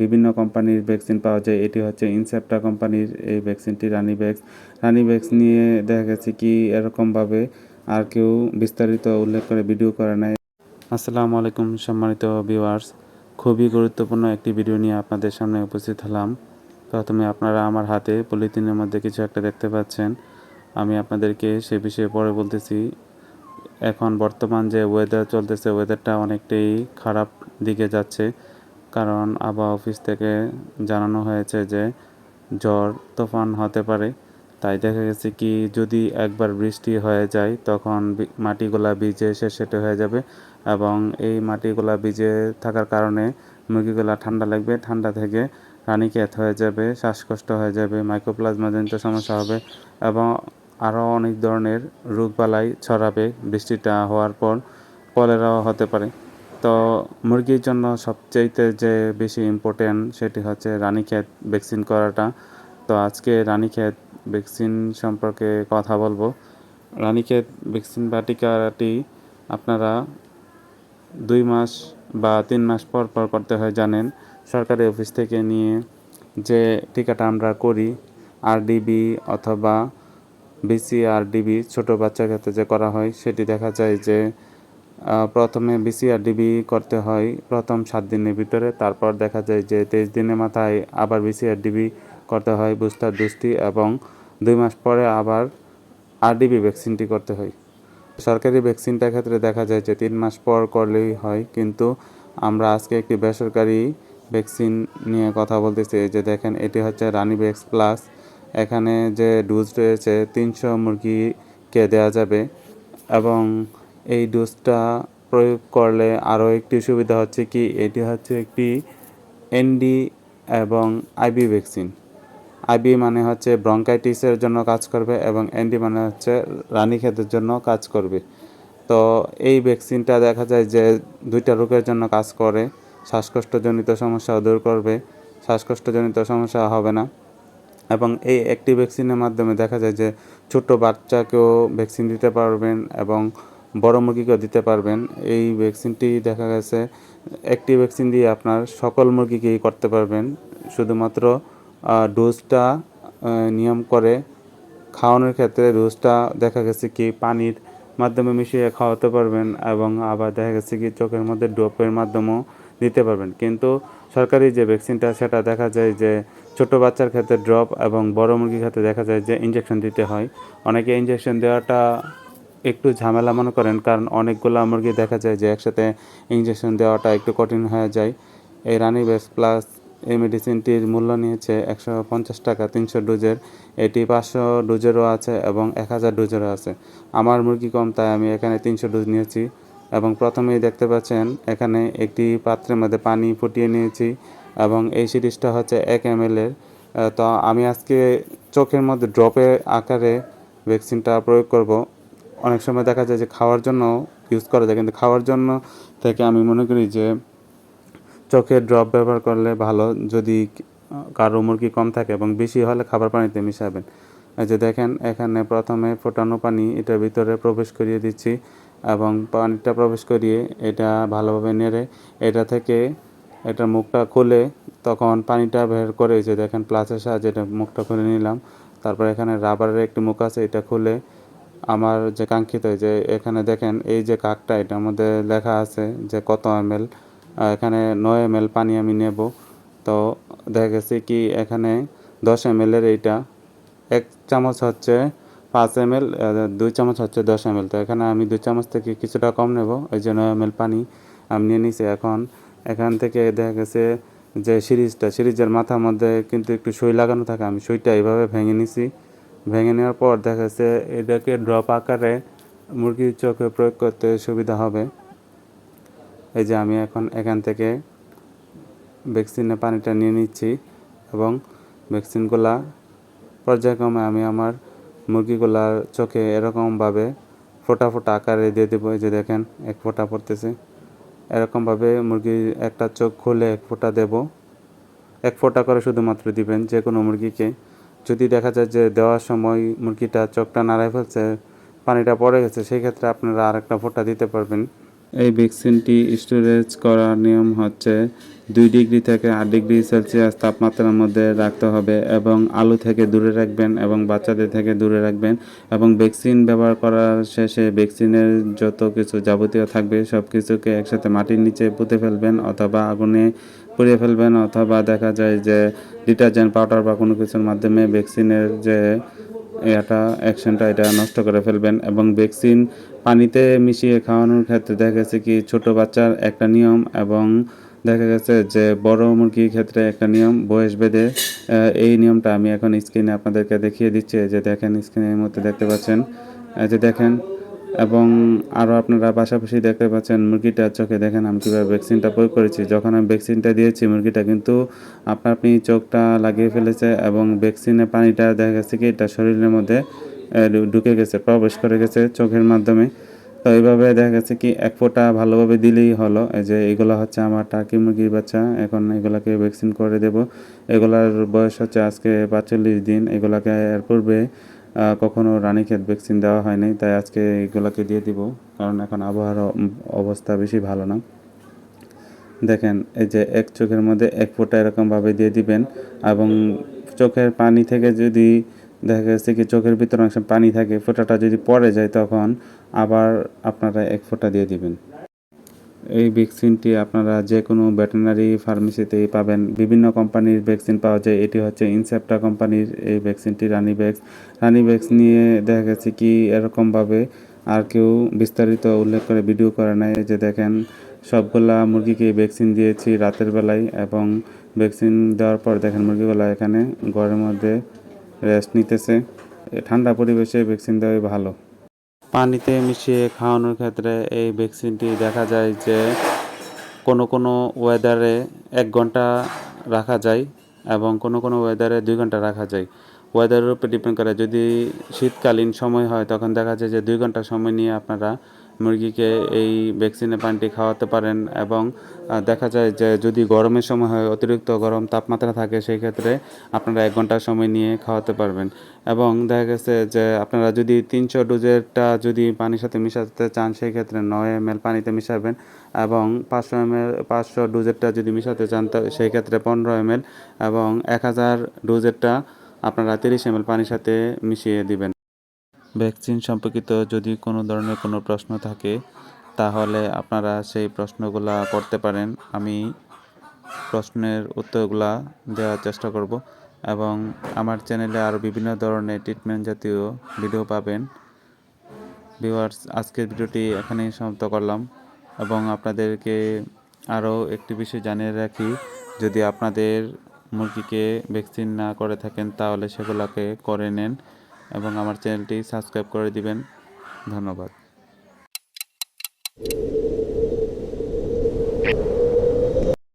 বিভিন্ন কোম্পানির ভ্যাকসিন পাওয়া যায়। এটি হচ্ছে ইনসেপ্টা কোম্পানির এই ভ্যাকসিনটি রানি ভ্যাক্স রানি ভ্যাক্স নিয়ে দেখা গেছে কি এরকমভাবে আর কেউ বিস্তারিত উল্লেখ করে ভিডিও করে নাই। আসসালামু আলাইকুম সম্মানিত ভিউয়ার্স খুবই গুরুত্বপূর্ণ একটি ভিডিও নিয়ে আপনাদের সামনে উপস্থিত হলাম। প্রথমে আপনারা আমার হাতে পলিথিনের মধ্যে কিছু একটা দেখতে পাচ্ছেন। আমি আপনাদেরকে সে বিষয়ে পরে বলতেছি। এখন বর্তমান যে ওয়েদার চলতেছে ওয়েদারটা অনেকটাই খারাপ দিকে যাচ্ছে। কারণ আবহাওয়া অফিস থেকে জানানো হয়েছে যে ঝড় তুফান হতে পারে। তাই দেখা গেছে কি, যদি একবার বৃষ্টি হয়ে যায়, তখন মাটিগুলা ভিজে সেট হয়ে যাবে এবং এই মাটিগুলা ভিজে থাকার কারণে মুরগিগুলা ঠান্ডা লাগবে। ঠান্ডা থেকে রানীক্ষেত হয়ে যাবে, শ্বাসকষ্ট হয়ে যাবে মাইক্রোপ্লাজমাজনিত সমস্যা হবে এবং আরও অনেক ধরনের রোগবালাই ছড়াবে বৃষ্টিটা হওয়ার পর, কলেরাও হতে পারে। তো মুরগির জন্য সবচাইতে যে বেশি ইম্পর্টেন্ট সেটি হচ্ছে রানীক্ষেত ভ্যাকসিন করাটা। তো আজকে রানীক্ষেত ভ্যাকসিন সম্পর্কে কথা বলব। রানীক্ষেত ভ্যাকসিন বা টিকাটি আপনারা দুই মাস বা তিন মাস পর পর করতে হয় জানেন। সরকারি অফিস থেকে নিয়ে যে টিকাটা আমরা করি আরডিবি অথবা বিসিআরডিবি ছোট বাচ্চার ক্ষেত্রে যে করা হয়, সেটি দেখা যায় যে প্রথমে বিসিআরডিবি করতে হয় প্রথম সাত দিনের ভিতরে। তারপর দেখা যায় যে তেইশ দিনের মাথায় আবার বিসিআরডিবি করতে হয় বুস্টার ডোজটি এবং দুই মাস পরে আবার আরডিবি ভ্যাকসিনটি করতে হয়। সরকারি ভ্যাকসিনটার ক্ষেত্রে দেখা যায় যে তিন মাস পর করলেই হয়। কিন্তু আমরা আজকে একটি বেসরকারি ভ্যাকসিন নিয়ে কথা বলতেছি। যে দেখেন, এটি হচ্ছে রানিভ্যাক্স প্লাস এখানে যে ডোজ রয়েছে, তিনশো মুরগিকে দেওয়া যাবে এবং এই ডোজটা প্রয়োগ করলে আরও একটি সুবিধা হচ্ছে কি, এটি হচ্ছে একটি এনডি এবং আইবি ভ্যাকসিন আইবি মানে হচ্ছে ব্রঙ্কাইটিসের জন্য কাজ করবে এবং এনডি মানে হচ্ছে রানীক্ষেতের জন্য কাজ করবে। তো এই ভ্যাকসিনটা দেখা যায় যে দুইটা রোগের জন্য কাজ করে, শ্বাসকষ্টজনিত সমস্যাও দূর করবে, শ্বাসকষ্টজনিত সমস্যা হবে না। এবং এই একটি ভ্যাকসিনের মাধ্যমে দেখা যায় যে ছোট বাচ্চাকেও ভ্যাকসিন দিতে পারবেন এবং বড় মুরগিকেও দিতে পারবেন। এই ভ্যাকসিনটি দেখা গেছে, একটি ভ্যাকসিন দিয়ে আপনার সকল মুরগিকেই করতে পারবেন। শুধুমাত্র ডোজটা নিয়ম করে খাওয়ানোর ক্ষেত্রে ডোজটা দেখা গেছে কি পানির মাধ্যমে মিশিয়ে খাওয়াতে পারবেন এবং আবার দেখা গেছে কি চোখের মধ্যে ড্রপের মাধ্যমেও দিতে পারবেন। কিন্তু সরকারি যে ভ্যাকসিনটা সেটা দেখা যায় যে ছোট বাচ্চার ক্ষেত্রে ড্রপ এবং বড় মুরগির ক্ষেত্রে দেখা যায় যে ইঞ্জেকশন দিতে হয়। অনেকে ইঞ্জেকশন দেওয়াটা একটু ঝামেলা মনে করেন, কারণ অনেকগুলো মুরগি দেখা যায় যে একসাথে ইঞ্জেকশন দেওয়াটা একটু কঠিন হয়ে যায়। এই রানি বেস প্লাস এই মেডিসিনটির মূল্য নিয়েছে একশো পঞ্চাশ টাকা, তিনশো ডোজের। এটি পাঁচশো ডোজেরও আছে এবং এক হাজার ডোজেরও আছে। আমার মুরগি কম, তাই আমি এখানে তিনশো ডোজ নিয়েছি। এবং প্রথমেই দেখতে পাচ্ছেন, এখানে একটি পাত্রের মধ্যে পানি ফুটিয়ে নিয়েছি এবং এই সিরিজটা হচ্ছে এক এম এর। তো আমি আজকে চোখের মধ্যে ড্রপের আকারে ভ্যাকসিনটা প্রয়োগ করব। অনেক সময় দেখা যায় যে খাওয়ার জন্য ইউজ করা যায়, কিন্তু খাওয়ার জন্য থেকে আমি মনে করি যে চোখের ড্রপ ব্যবহার করলে ভালো। যদি কারও মুরগি কম থাকে এবং বেশি হলে খাবার পানিতে মিশাবেন। এই যে দেখেন, এখানে প্রথমে ফোটানো পানি এটার ভিতরে প্রবেশ করিয়ে দিচ্ছি এবং পানিটা প্রবেশ করিয়ে এটা ভালোভাবে নেড়ে এটা থেকে এটার মুখটা খুলে তখন পানিটা বের করে যে দেখেন, প্লাসের সাহায্যে এটা মুখটা খুলে নিলাম। তারপর এখানে রাবারের একটি মুখ আছে, এটা খুলে আমার যে কাঙ্ক্ষিত যে এখানে দেখেন, এই যে কাকটা, এটার মধ্যে লেখা আছে যে কত এম এখানে নয় এম পানি আমি নেব। তো দেখা গেছে কি, এখানে দশ এম এর এইটা। এক চামচ হচ্ছে পাঁচ এম এল দুই চামচ হচ্ছে দশ এম তো এখানে আমি দুই চামচ থেকে কিছুটা কম নেব। ওই যে নয় এম পানি আমি নিয়ে নিছি এখন। এখান থেকে দেখা গেছে যে সিরিজটা, সিরিজের মাথার মধ্যে কিন্তু একটু সই লাগানো থাকে, আমি সইটা এইভাবে ভেঙে নিছি। ভেঙে নেওয়ার পর দেখা যাচ্ছে এটাকে ড্রপ আকারে মুরগির চোখে প্রয়োগ করতে সুবিধা হবে। এই যে আমি এখন এখান থেকে ভ্যাকসিনের পানিটা নিয়ে নিচ্ছি এবং ভ্যাকসিনগুলা পর্যায়ক্রমে আমি আমার মুরগিগুলার চোখে এরকমভাবে ফোটা ফোটা আকারে দিয়ে দেবো। এই যে দেখেন, এক ফোঁটা পড়তেছে। এরকমভাবে মুরগির একটা চোখ খুলে এক ফোঁটা দেব। এক ফোঁটা করে শুধুমাত্র দিবেন যে কোনো মুরগিকে। যদি দেখা যায় যে দেওয়ার সময় মুরগিটা চোখটা নাড়াই ফেলছে, পানিটা পড়ে গেছে, সেই ক্ষেত্রে আপনারা আর একটা দিতে পারবেন। এই ভ্যাকসিনটি স্টোরেজ করার নিয়ম হচ্ছে দুই ডিগ্রি থেকে আট ডিগ্রি সেলসিয়াস তাপমাত্রার মধ্যে রাখতে হবে এবং আলু থেকে দূরে রাখবেন এবং বাচ্চাদের থেকে দূরে রাখবেন এবং ভ্যাকসিন ব্যবহার করার শেষে ভ্যাকসিনের যত কিছু যাবতীয় থাকবে সব কিছুকে একসাথে মাটির নিচে পুঁতে ফেলবেন অথবা আগুনে পুড়িয়ে ফেলবেন অথবা দেখা যায় যে ডিটারজেন্ট পাউডার বা কোনো কিছুর মাধ্যমে ভ্যাকসিনের যে এটা অ্যাকশনটা, এটা নষ্ট করে ফেলবেন এবং ভ্যাকসিন পানিতে মিশিয়ে খাওয়ানোর ক্ষেত্রে দেখা গেছে কি ছোট বাচ্চার একটা নিয়ম এবং দেখা গেছে যে বড় মুরগির ক্ষেত্রে একটা নিয়ম, বয়স বেঁধে এই নিয়মটা আমি এখন স্ক্রিনে আপনাদেরকে দেখিয়ে দিচ্ছি। যে দেখেন স্ক্রিনের মধ্যে দেখতে পাচ্ছেন যে দেখেন, এবং আরও আপনারা পাশাপাশি দেখতে পাচ্ছেন মুরগিটার চোখে, দেখেন আমি কীভাবে ভ্যাকসিনটা প্রয়োগ করেছি। যখন আমি ভ্যাকসিনটা দিয়েছি, মুরগিটা কিন্তু আপনা আপনি চোখটা লাগিয়ে ফেলেছে এবং ভ্যাকসিনের পানিটা দেখা গেছে কি এটা শরীরের মধ্যে ঢুকে গেছে, প্রবেশ করে গেছে চোখের মাধ্যমে। তো এইভাবে দেখা গেছে কি এক ফোঁটা ভালোভাবে দিলেই হলো। এই যে এগুলো হচ্ছে আমার টার্কি মুরগির বাচ্চা, এখন এগুলাকে ভ্যাকসিন করে দেব। এগুলার বয়স হচ্ছে আজকে পাঁচচল্লিশ দিন। এগুলাকে এর পূর্বে কখনো রানীক্ষেত ভ্যাকসিন দেওয়া হয়নি, তাই আজকে এগুলোকে দিয়ে দিব, কারণ এখন আবহাওয়ার অবস্থা বেশি ভালো না। দেখেন, এই যে এক চোখের মধ্যে এক ফোঁটা এরকমভাবে দিয়ে দিবেন এবং চোখের পানি থেকে যদি দেখা গেছে কি চোখের ভিতরে অংশ পানি থাকে, ফোঁটাটা যদি পড়ে যায় তখন আবার আপনারা এক ফোঁটা দিয়ে দিবেন। এই ভ্যাকসিনটি আপনারা যে কোনো ভেটেরিনারি ফার্মেসিতেই পাবেন। বিভিন্ন কোম্পানির ভ্যাকসিন পাওয়া যায়। এটি হচ্ছে ইনসেপ্টা কোম্পানির এই ভ্যাকসিনটি রানি ভ্যাক্স রানিভ্যাক্স। রানিভ্যাক্স নিয়ে দেখা গেছে কি এরকমভাবে আর কেউ বিস্তারিত উল্লেখ করে ভিডিও করে নাই। যে দেখেন, সবগুলা মুরগিকে ভ্যাকসিন দিয়েছি রাতের বেলায় এবং ভ্যাকসিন দেওয়ার পর দেখেন মুরগিগুলা এখানে ঘরের মধ্যে রেস্ট নিতেছে। ঠান্ডা পরিবেশে ভ্যাকসিন দেওয়াই ভালো। পানিতে মিশিয়ে খাওয়ানোর ক্ষেত্রে এই ভ্যাকসিনটি দেখা যায় যে কোনো কোনো ওয়েদারে এক ঘণ্টা রাখা যায় এবং কোনো কোনো ওয়েদারে দুই ঘণ্টা রাখা যায়। ওয়েদারের উপর ডিপেন্ড করে। যদি শীতকালীন সময় হয়, তখন দেখা যায় যে দুই ঘণ্টা সময় নিয়ে আপনারা মুরগিকে এই ভ্যাকসিনের পানিটি খাওয়াতে পারেন এবং দেখা যায় যে যদি গরমের সময় হয়, অতিরিক্ত গরম তাপমাত্রা থাকে, সেই ক্ষেত্রে আপনারা এক ঘণ্টা সময় নিয়ে খাওয়াতে পারবেন। এবং দেখা গেছে যে আপনারা যদি তিনশো ডোজেরটা যদি পানির সাথে মিশাতে চান, সেই ক্ষেত্রে নয় এম পানিতে মিশাবেন এবং পাঁচশো এম এল পাঁচশো ডোজেরটা যদি মিশাতে চান সেই ক্ষেত্রে পনেরো এম এবং এক হাজার ডোজেরটা আপনারা তিরিশ এম পানির সাথে মিশিয়ে দিবেন। ভ্যাকসিন সম্পর্কিত যদি কোনো ধরনের কোনো প্রশ্ন থাকে, তাহলে আপনারা সেই প্রশ্নগুলা করতে পারেন। আমি প্রশ্নের উত্তরগুলা দেওয়ার চেষ্টা করব এবং আমার চ্যানেলে আরও বিভিন্ন ধরনের ট্রিটমেন্ট জাতীয় ভিডিও পাবেন। ভিউয়ার্স আজকের ভিডিওটি এখানেই সমাপ্ত করলাম এবং আপনাদেরকে আরও একটি বিষয় জানিয়ে রাখি, যদি আপনাদের মুরগিকে ভ্যাকসিন না করে থাকেন, তাহলে সেগুলোকে করে নেন। এবং আমার চ্যানেলটি সাবস্ক্রাইব করে দিবেন। ধন্যবাদ।